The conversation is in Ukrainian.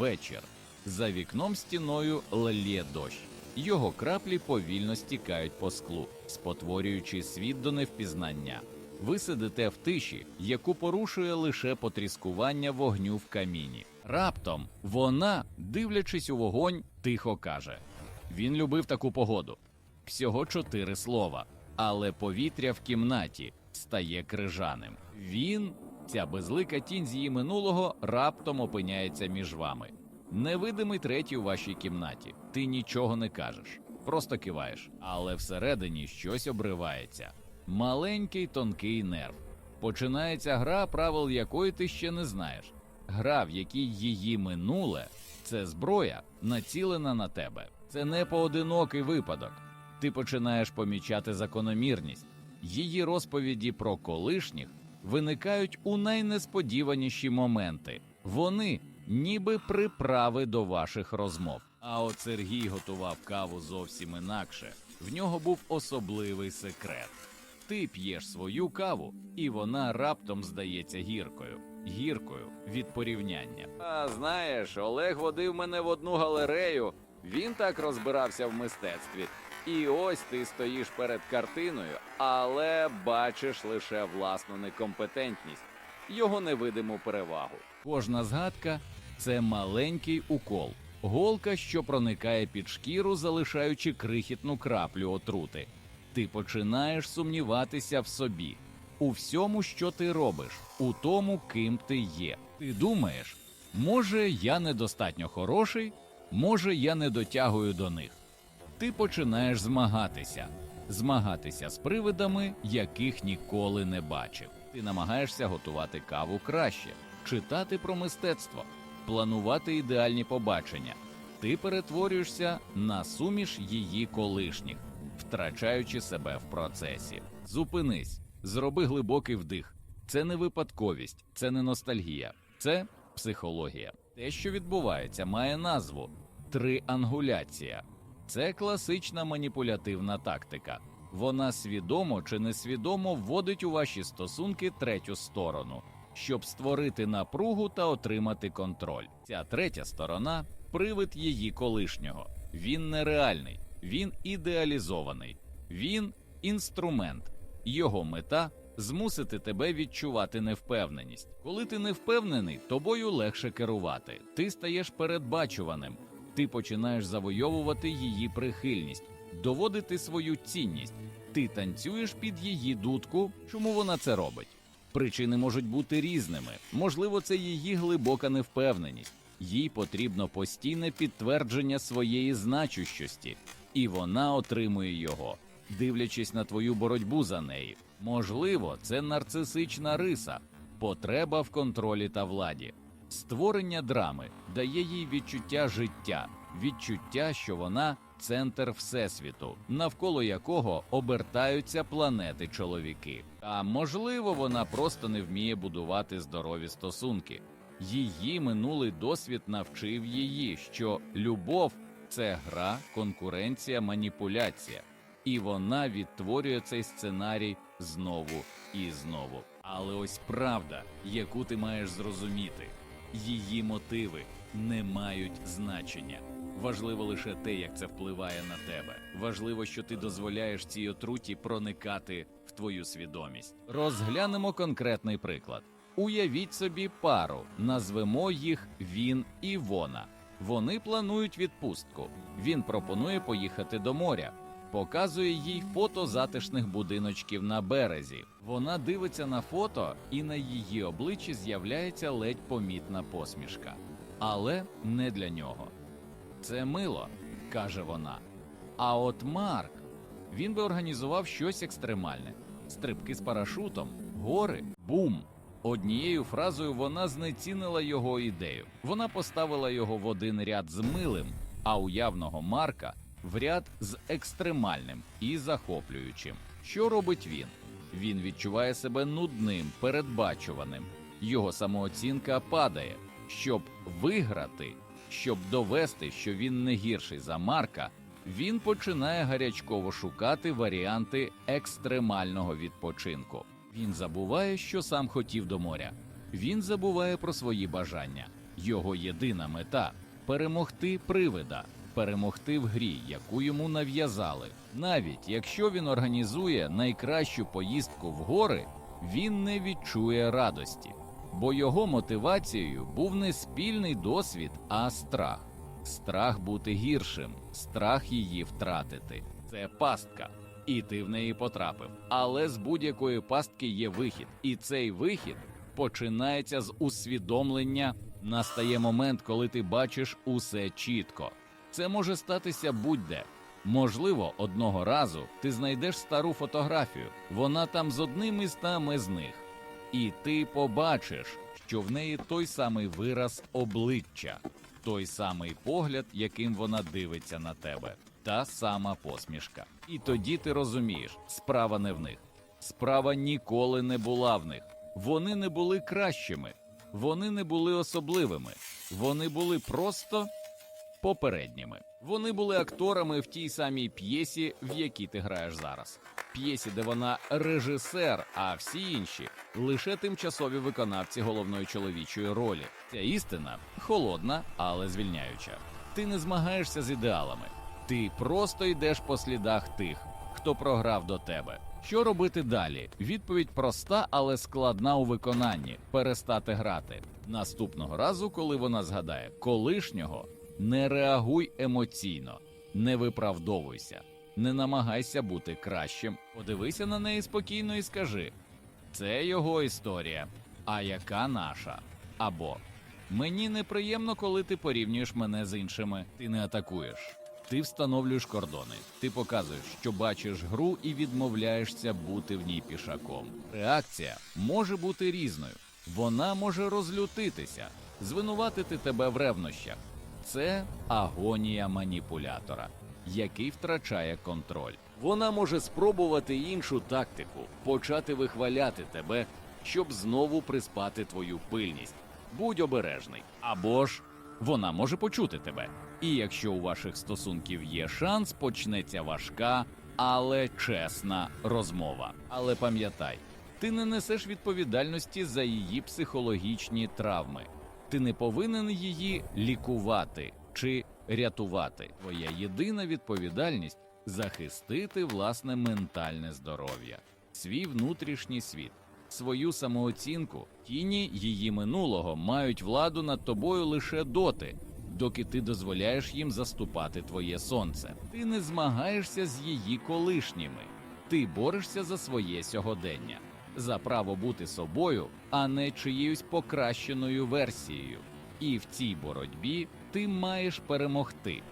вечір. За вікном стіною лє дощ. Його краплі повільно стікають по склу, спотворюючи світ до невпізнання. Ви сидите в тиші, яку порушує лише потріскування вогню в каміні. Раптом вона, дивлячись у вогонь, тихо каже: Він любив таку погоду. Всього чотири слова, але повітря в кімнаті стає крижаним. Він, ця безлика тінь з її минулого, раптом опиняється між вами. Невидимий третій у вашій кімнаті. Ти нічого не кажеш, просто киваєш, але всередині щось обривається. Маленький тонкий нерв. Починається гра, правил якої ти ще не знаєш. Гра, в якій її минуле це зброя, націлена на тебе. Це не поодинокий випадок. Ти починаєш помічати закономірність. Її розповіді про колишніх виникають у найнесподіваніші моменти. Вони ніби приправи до ваших розмов. А от Сергій готував каву зовсім інакше. В нього був особливий секрет. Ти п'єш свою каву, і вона раптом здається гіркою. Гіркою від порівняння. А знаєш, Олег водив мене в одну галерею. Він так розбирався в мистецтві. І ось ти стоїш перед картиною, але бачиш лише власну некомпетентність, його невидиму перевагу. Кожна згадка це маленький укол, голка, що проникає під шкіру, залишаючи крихітну краплю отрути. Ти починаєш сумніватися в собі, у всьому, що ти робиш, у тому, ким ти є. Ти думаєш, може, я недостатньо хороший, може, я не дотягую до них. Ти починаєш змагатися, змагатися з привидами, яких ніколи не бачив. Ти намагаєшся готувати каву краще, читати про мистецтво, планувати ідеальні побачення. Ти перетворюєшся на суміш її колишніх, втрачаючи себе в процесі. Зупинись, зроби глибокий вдих. Це не випадковість, це не ностальгія, це психологія. Те, що відбувається, має назву триангуляція. Це класична маніпулятивна тактика. Вона свідомо чи несвідомо вводить у ваші стосунки третю сторону, щоб створити напругу та отримати контроль. Ця третя сторона привид її колишнього. Він нереальний, він ідеалізований, він інструмент. Його мета змусити тебе відчувати невпевненість. Коли ти не впевнений, тобою легше керувати. Ти стаєш передбачуваним. Ти починаєш завойовувати її прихильність, доводити свою цінність. Ти танцюєш під її дудку. Чому вона це робить? Причини можуть бути різними. Можливо, це її глибока невпевненість. Їй потрібно постійне підтвердження своєї значущості, і вона отримує його, дивлячись на твою боротьбу за неї. Можливо, це нарцисична риса, потреба в контролі та владі. Створення драми дає їй відчуття життя, відчуття, що вона центр всесвіту, навколо якого обертаються планети чоловіки. А можливо, вона просто не вміє будувати здорові стосунки. Її минулий досвід навчив її, що любов це гра, конкуренція, маніпуляція, і вона відтворює цей сценарій знову і знову. Але ось правда, яку ти маєш зрозуміти. Її мотиви не мають значення. Важливо лише те, як це впливає на тебе. Важливо, що ти дозволяєш цій отруті проникати в твою свідомість. Розглянемо конкретний приклад. Уявіть собі пару, назвемо їх він і вона. Вони планують відпустку. Він пропонує поїхати до моря. Показує їй фото затишних будиночків на березі. Вона дивиться на фото, і на її обличчі з'являється ледь помітна посмішка. Але не для нього. Це мило, каже вона. А от Марк, він би організував щось екстремальне: стрибки з парашутом, гори, бум. Однією фразою вона знецінила його ідею. Вона поставила його в один ряд з милим, а уявного Марка в ряд з екстремальним і захоплюючим. Що робить він? Він відчуває себе нудним, передбачуваним. Його самооцінка падає. Щоб виграти, щоб довести, що він не гірший за Марка, він починає гарячково шукати варіанти екстремального відпочинку. Він забуває, що сам хотів до моря. Він забуває про свої бажання. Його єдина мета перемогти привида, перемогти в грі, яку йому нав'язали. Навіть якщо він організує найкращу поїздку в гори, він не відчує радості, бо його мотивацією був не спільний досвід, а страх. Страх бути гіршим, страх її втратити. Це пастка, і ти в неї потрапив. Але з будь-якої пастки є вихід, і цей вихід починається з усвідомлення. Настає момент, коли ти бачиш усе чітко. Це може статися будь-де. Можливо, одного разу ти знайдеш стару фотографію, вона там з одним із там із них, і ти побачиш, що в неї той самий вираз обличчя, той самий погляд, яким вона дивиться на тебе, та сама посмішка. І тоді ти розумієш, справа не в них. Справа ніколи не була в них. Вони не були кращими, вони не були особливими, вони були просто попередніми. Вони були акторами в тій самій п'єсі, в якій ти граєш зараз. П'єсі, де вона режисер, а всі інші лише тимчасові виконавці головної чоловічої ролі. Ця істина холодна, але звільняюча. Ти не змагаєшся з ідеалами, ти просто йдеш по слідах тих, хто програв до тебе. Що робити далі? Відповідь проста, але складна у виконанні перестати грати. Наступного разу, коли вона згадає колишнього, не реагуй емоційно, не виправдовуйся, не намагайся бути кращим. Подивися на неї спокійно і скажи: це його історія, а яка наша? Або мені неприємно, коли ти порівнюєш мене з іншими. Ти не атакуєш. Ти встановлюєш кордони, ти показуєш, що бачиш гру і відмовляєшся бути в ній пішаком. Реакція може бути різною. Вона може розлютитися, звинуватити тебе в ревнощах. Це агонія маніпулятора, який втрачає контроль. Вона може спробувати іншу тактику, почати вихваляти тебе, щоб знову приспати твою пильність. Будь обережний. Або ж вона може почути тебе. І якщо у ваших стосунків є шанс, почнеться важка, але чесна розмова. Але пам'ятай, ти не несеш відповідальності за її психологічні травми. Ти не повинен її лікувати чи рятувати. Твоя єдина відповідальність захистити власне ментальне здоров'я, свій внутрішній світ, свою самооцінку. Тіні її минулого мають владу над тобою лише доти, доки ти дозволяєш їм заступати твоє сонце. Ти не змагаєшся з її колишніми, ти борешся за своє сьогодення, за право бути собою, а не чиєюсь покращеною версією. І в цій боротьбі ти маєш перемогти.